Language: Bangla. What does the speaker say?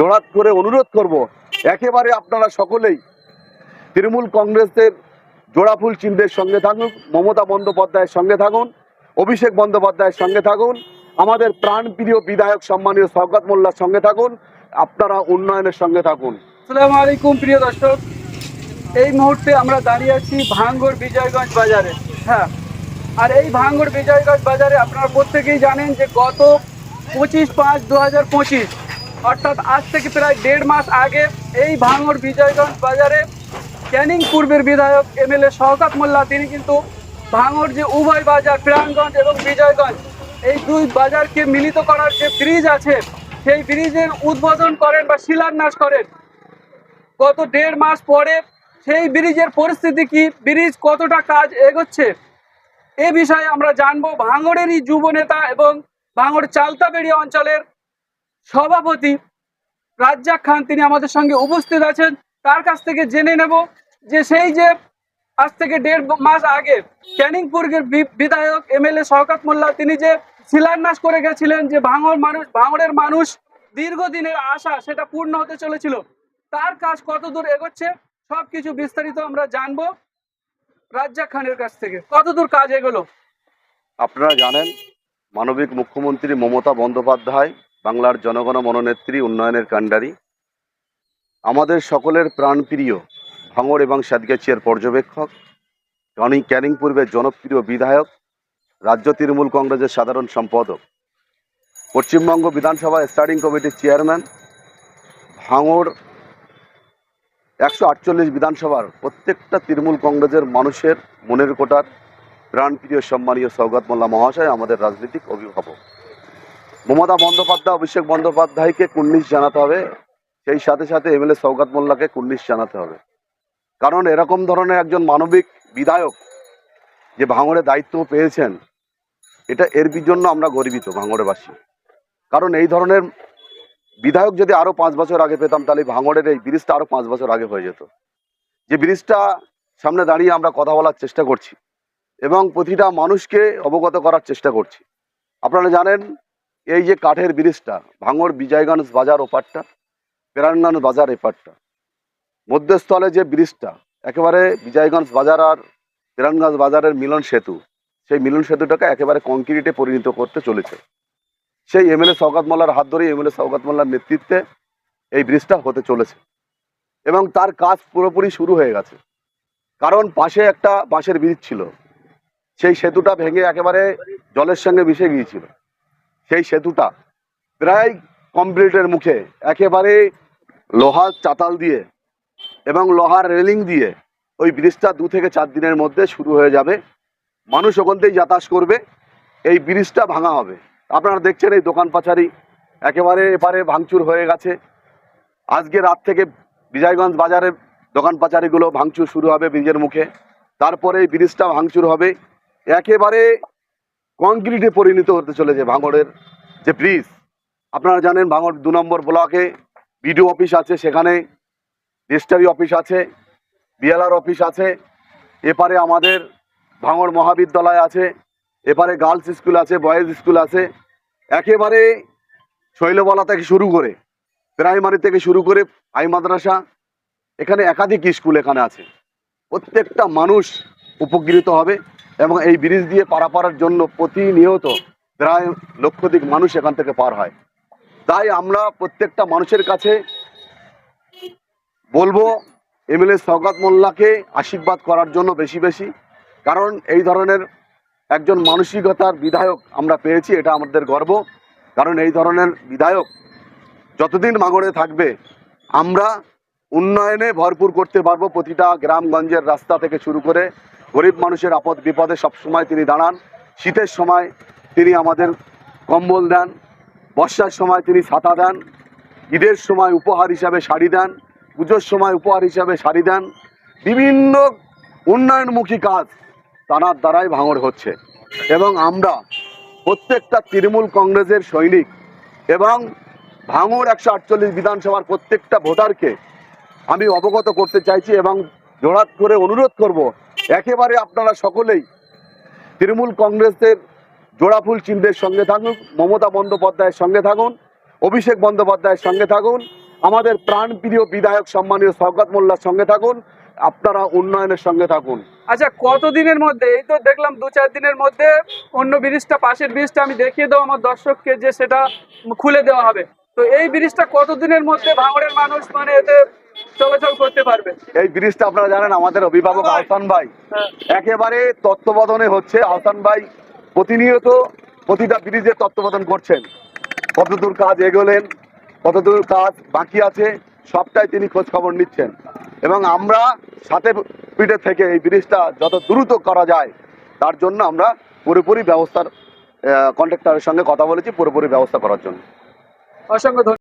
জোড়াত করে অনুরোধ করব, একেবারে আপনারা সকলেই তৃণমূল কংগ্রেসের জোড়াফুল চিহ্নের সঙ্গে থাকুন, মমতা বন্দ্যোপাধ্যায়ের সঙ্গে থাকুন, অভিষেক বন্দ্যোপাধ্যায়ের সঙ্গে থাকুন, আমাদের প্রাণপ্রিয় বিধায়ক সম্মানীয় শওকত মোল্লার সঙ্গে থাকুন, আপনারা উন্নয়নের সঙ্গে থাকুন। আসসালামু আলাইকুম, প্রিয় দর্শক। এই মুহূর্তে আমরা দাঁড়িয়ে আছি ভাঙ্গর বিজয়গঞ্জ বাজারে। হ্যাঁ আর এই ভাঙ্গর বিজয়গঞ্জ বাজারে আপনারা প্রত্যেকেই জানেন যে গত পঁচিশ পাঁচ দু হাজার পঁচিশ অর্থাৎ আজ থেকে প্রায় দেড় মাস আগে এই ভাঙর বিজয়গঞ্জ বাজারে ক্যানিং পূর্বের বিধায়ক এমএলএ শওকত মোল্লা, তিনি কিন্তু ভাঙর যে উভয় বাজার, প্রাণগঞ্জ এবং বিজয়গঞ্জ, এই দুই বাজারকে মিলিত করার যে ব্রিজ আছে, সেই ব্রিজের উদ্বোধন করেন বা শিলান্যাস করেন। গত দেড় মাস পরে সেই ব্রিজের পরিস্থিতি কি, ব্রিজ কতটা কাজ এগোচ্ছে, এ বিষয়ে আমরা জানব ভাঙড়েরই যুব নেতা এবং ভাঙড় চালতাবেড়ি অঞ্চলের সভাপতি রাজ্জাক খান, তিনি আমাদের সঙ্গে উপস্থিত আছেন। তার কাছ থেকে জেনে নেব যে সেই যে আজ থেকে দেড় মাস আগে ক্যানিংপুরের বিধায়ক, এমএলএ শওকত মোল্লা, তিনি যে শিলান্যাস করে গেছিলেন যে ভাঙড় মানুষ ভাঙড়ের মানুষ দীর্ঘদিনের আশা সেটা পূর্ণ হতে চলেছিল। তার কাজ কতদূর এগোচ্ছে সব কিছু বিস্তারিত আমরা জানব রাজ্জাক খানের কাছ থেকে। কতদূর কাজ এগোলো? আপনারা জানেন, মানবিক মুখ্যমন্ত্রী মমতা বন্দ্যোপাধ্যায় বাংলার জনগণ মনোনেত্রী, উন্নয়নের কাণ্ডারি। আমাদের সকলের প্রাণপ্রিয়, ভাঙড় এবং সাদগাছিয়ার পর্যবেক্ষক ক্যানিং ক্যানিং পূর্বের জনপ্রিয় বিধায়ক, রাজ্য তৃণমূল কংগ্রেসের সাধারণ সম্পাদক, পশ্চিমবঙ্গ বিধানসভা স্টার্টিং কমিটির চেয়ারম্যান, ভাঙড় একশো আটচল্লিশ বিধানসভার প্রত্যেকটা তৃণমূল কংগ্রেসের মানুষের মনের কোটার প্রাণপ্রিয় সম্মানীয় সৌগত মোল্লা মহাশয়, আমাদের রাজনৈতিক অভিভাবক। মমতা বন্দ্যোপাধ্যায়, অভিষেক বন্দ্যোপাধ্যায়কে কুর্নিশ জানাতে হবে। সেই সাথে সাথে এমএলএ সৌগত মোল্লাকে কুর্নিশ জানাতে হবে। কারণ এরকম ধরনের একজন মানবিক বিধায়ক যে ভাঙড়ে দায়িত্ব পেয়েছেন, এটা এর জন্য আমরা গর্বিত ভাঙড়েবাসী। কারণ এই ধরনের বিধায়ক যদি আরও পাঁচ বছর আগে পেতাম, তাহলে ভাঙড়ের এই ব্রিজটা আরও পাঁচ বছর আগে হয়ে যেত। যে ব্রিজটা সামনে দাঁড়িয়ে আমরা কথা বলার চেষ্টা করছি এবং প্রতিটা মানুষকে অবগত করার চেষ্টা করছি। আপনারা জানেন এই যে কাঠের ব্রিজটা, ভাঙড় বিজয়গঞ্জ বাজার ওপারটা প্রাণগঞ্জ বাজার এপারটা, মধ্যস্থলে যে ব্রিজটা, একেবারে বিজয়গঞ্জ বাজার আর প্রাণগঞ্জ বাজারের মিলন সেতু, সেই মিলন সেতুটাকে একেবারে কংক্রিটে পরিণত করতে চলেছে। সেই এমএলএ সৌগাত মোল্লার হাত ধরে এমএলএ সৌগাত মোল্লার নেতৃত্বে এই ব্রিজটা হতে চলেছে। এবং তার কাজ পুরোপুরি শুরু হয়ে গেছে। কারণ পাশে একটা বাঁশের ব্রিজ ছিল। সেই সেতুটা ভেঙে একেবারে জলের সঙ্গে মিশে গিয়েছিল। সেই সেতুটা প্রায় কমপ্লিটের মুখে, একেবারে লোহার চাতাল দিয়ে এবং লোহার রেলিং দিয়ে ওই ব্রিজটা দু থেকে চার দিনের মধ্যে শুরু হয়ে যাবে। মানুষ ওখান থেকেই যাতায়াত করবে, এই ব্রিজটা ভাঙা হবে। আপনারা দেখছেন এই দোকান পাচারি একেবারে এপারে ভাঙচুর হয়ে গেছে। আজকে রাত থেকে বিজয়গঞ্জ বাজারের দোকান পাচারিগুলো ভাঙচুর শুরু হবে ব্রিজের মুখে। তারপরে এই ব্রিজটা ভাঙচুর হবে। একেবারে কংক্রিটে পরিণত হতে চলেছে ভাঙড়ের যে ব্রিজ। আপনারা জানেন ভাঙড় দু নম্বর ব্লকে বিডিও অফিস আছে, সেখানে রেজিস্ট্রারি অফিস আছে, বিএলআর অফিস আছে, এপারে আমাদের ভাঙড় মহাবিদ্যালয় আছে, এপারে গার্লস স্কুল আছে, বয়েজ স্কুল আছে। একেবারে শৈলবলা থেকে শুরু করে প্রাইমারি থেকে শুরু করে আই মাদ্রাসা, এখানে একাধিক স্কুল এখানে আছে। প্রত্যেকটা মানুষ উপকৃত হবে। এবং এই ব্রিজ দিয়ে পারাপারের জন্য প্রতিনিয়ত প্রায় লক্ষাধিক মানুষ এখান থেকে পার হয়। তাই আমরা প্রত্যেকটা মানুষের কাছে বলব এমএলএ সৌগাত মোল্লাকে আশীর্বাদ করার জন্য বেশি বেশি, কারণ এই ধরনের একজন মানসিকতার বিধায়ক আমরা পেয়েছি, এটা আমাদের গর্ব। কারণ এই ধরনের বিধায়ক যতদিন মাগড়ে থাকবে, আমরা উন্নয়নে ভরপুর করতে পারব প্রতিটা গ্রামগঞ্জের রাস্তা থেকে শুরু করে গরিব মানুষের আপদ বিপদে সবসময় তিনি দাঁড়ান। শীতের সময় তিনি আমাদের কম্বল দেন। বর্ষার সময় তিনি ছাতা দেন। ঈদের সময় উপহার হিসাবে শাড়ি দেন। পুজোর সময় উপহার হিসাবে শাড়ি দেন। বিভিন্ন উন্নয়নমুখী কাজ তার দ্বারাই ভাঙর হচ্ছে। এবং আমরা প্রত্যেকটা তৃণমূল কংগ্রেসের সৈনিক এবং ভাঙর একশো আটচল্লিশ বিধানসভার প্রত্যেকটা ভোটারকে আমি অবগত করতে চাইছি এবং জোড়াত করে অনুরোধ করব, একেবারে আপনারা সকলেই তৃণমূল কংগ্রেসের জোড়াফুল চিহ্নের সঙ্গে থাকুন, মমতা বন্দ্যোপাধ্যায়ের সঙ্গে থাকুন, অভিষেক বন্দ্যোপাধ্যায়ের সঙ্গে থাকুন, আমাদের প্রাণপ্রিয় বিধায়ক সম্মানীয় সৌগত মোল্লার সঙ্গে থাকুন, আপনারা উন্নয়নের সঙ্গে থাকুন। আচ্ছা কত দিনের মধ্যে? এই তো দেখলাম দু চার দিনের মধ্যে অন্য ব্রিজটা, পাশের ব্রিজটা আমি দেখিয়ে দেবো আমার দর্শককে যে সেটা খুলে দেওয়া হবে। তো এই ব্রিজটা কত দিনের মধ্যে ভাঙড়ের মানুষ মানে এতে চলাচল করতে পারবে। এই ব্রিজটা আপনারা জানেন আমাদের অভিভাবক আহসান ভাই। হ্যাঁ। একেবারে তত্ত্বাবধানে হচ্ছে আহসান ভাই। প্রতিনিয়ত প্রতিটা ব্রিজের তত্ত্বাবধান করছেন। কতদূর কাজ এগোলেন কতদূর কাজ বাকি আছে সবটাই তিনি খোঁজ খবর নিচ্ছেন। এবং আমরা সাথে পিঠে থেকে এই ব্রিজটা যত দ্রুত করা যায় তার জন্য আমরা পুরোপুরি ব্যবস্থার কন্ট্রাক্টরের সঙ্গে কথা বলেছি পুরোপুরি ব্যবস্থা করার জন্য। অসংখ্য